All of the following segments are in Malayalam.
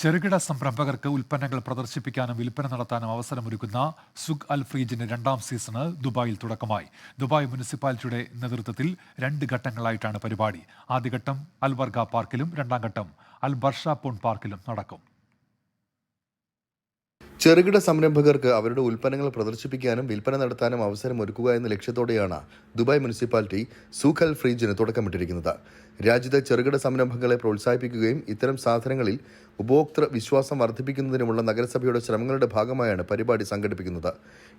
ചെറുകിട സംരംഭകർക്ക് ഉൽപ്പന്നങ്ങൾ പ്രദർശിപ്പിക്കാനും വിൽപ്പന നടത്താനും അവസരമൊരുക്കുന്ന സുഖ് അൽ ഫ്രീജിന്റെ രണ്ടാം സീസണ് ദുബായിൽ തുടക്കമായി. ദുബായ് മുനിസിപ്പാലിറ്റിയുടെ നേതൃത്വത്തിൽ രണ്ട് ഘട്ടങ്ങളായിട്ടാണ് പരിപാടി. ആദ്യഘട്ടം അൽവർഗ പാർക്കിലും രണ്ടാം ഘട്ടം അൽ പോൺ പാർക്കിലും നടക്കും. ചെറുകിട സംരംഭകർക്ക് അവരുടെ ഉൽപ്പന്നങ്ങൾ പ്രദർശിപ്പിക്കാനും വിൽപ്പന നടത്താനും അവസരം ഒരുക്കുക എന്ന ലക്ഷ്യത്തോടെയാണ് ദുബായ് മുനിസിപ്പാലിറ്റി സൂഖൽ ഫ്രീജിന് തുടക്കമിട്ടിരിക്കുന്നത്. രാജ്യത്തെ ചെറുകിട സംരംഭങ്ങളെ പ്രോത്സാഹിപ്പിക്കുകയും ഇത്തരം സാധനങ്ങളിൽ ഉപഭോക്തൃ വിശ്വാസം വർദ്ധിപ്പിക്കുന്നതിനുമുള്ള നഗരസഭയുടെ ശ്രമങ്ങളുടെ ഭാഗമായാണ് പരിപാടി സംഘടിപ്പിക്കുന്നത്.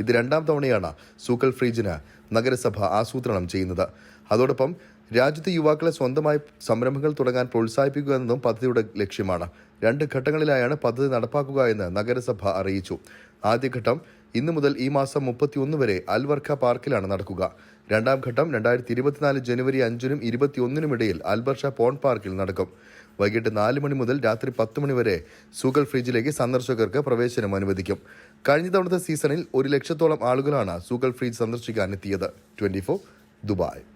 ഇത് രണ്ടാം തവണയാണ് സൂക്കൽ ഫ്രീജിന് നഗരസഭ ആസൂത്രണം ചെയ്യുന്നത്. അതോടൊപ്പം രാജ്യത്തെ യുവാക്കളെ സ്വന്തമായി സംരംഭങ്ങൾ തുടങ്ങാൻ പ്രോത്സാഹിപ്പിക്കുക എന്നതും പദ്ധതിയുടെ ലക്ഷ്യമാണ്. രണ്ട് ഘട്ടങ്ങളിലായാണ് പദ്ധതി നടപ്പാക്കുക എന്ന് നഗരസഭ അറിയിച്ചു. ആദ്യഘട്ടം ഇന്നു മുതൽ ഈ മാസം മുപ്പത്തിയൊന്ന് വരെ അൽവർഖ പാർക്കിലാണ് നടക്കുക. രണ്ടാം ഘട്ടം രണ്ടായിരത്തി ഇരുപത്തിനാല് ജനുവരി അഞ്ചിനും ഇരുപത്തിയൊന്നിനും ഇടയിൽ അൽബർഷ പോൺ പാർക്കിൽ നടക്കും. വൈകിട്ട് നാല് മണി മുതൽ രാത്രി പത്ത് മണി വരെ സൂഗൽ ഫ്രിഡ്ജിലേക്ക് സന്ദർശകർക്ക് പ്രവേശനം അനുവദിക്കും. കഴിഞ്ഞ തവണത്തെ സീസണിൽ ഒരു ലക്ഷത്തോളം ആളുകളാണ് സൂഗൽ ഫ്രിഡ്ജ് സന്ദർശിക്കാനെത്തിയത് ട്വന്റി ദുബായ്.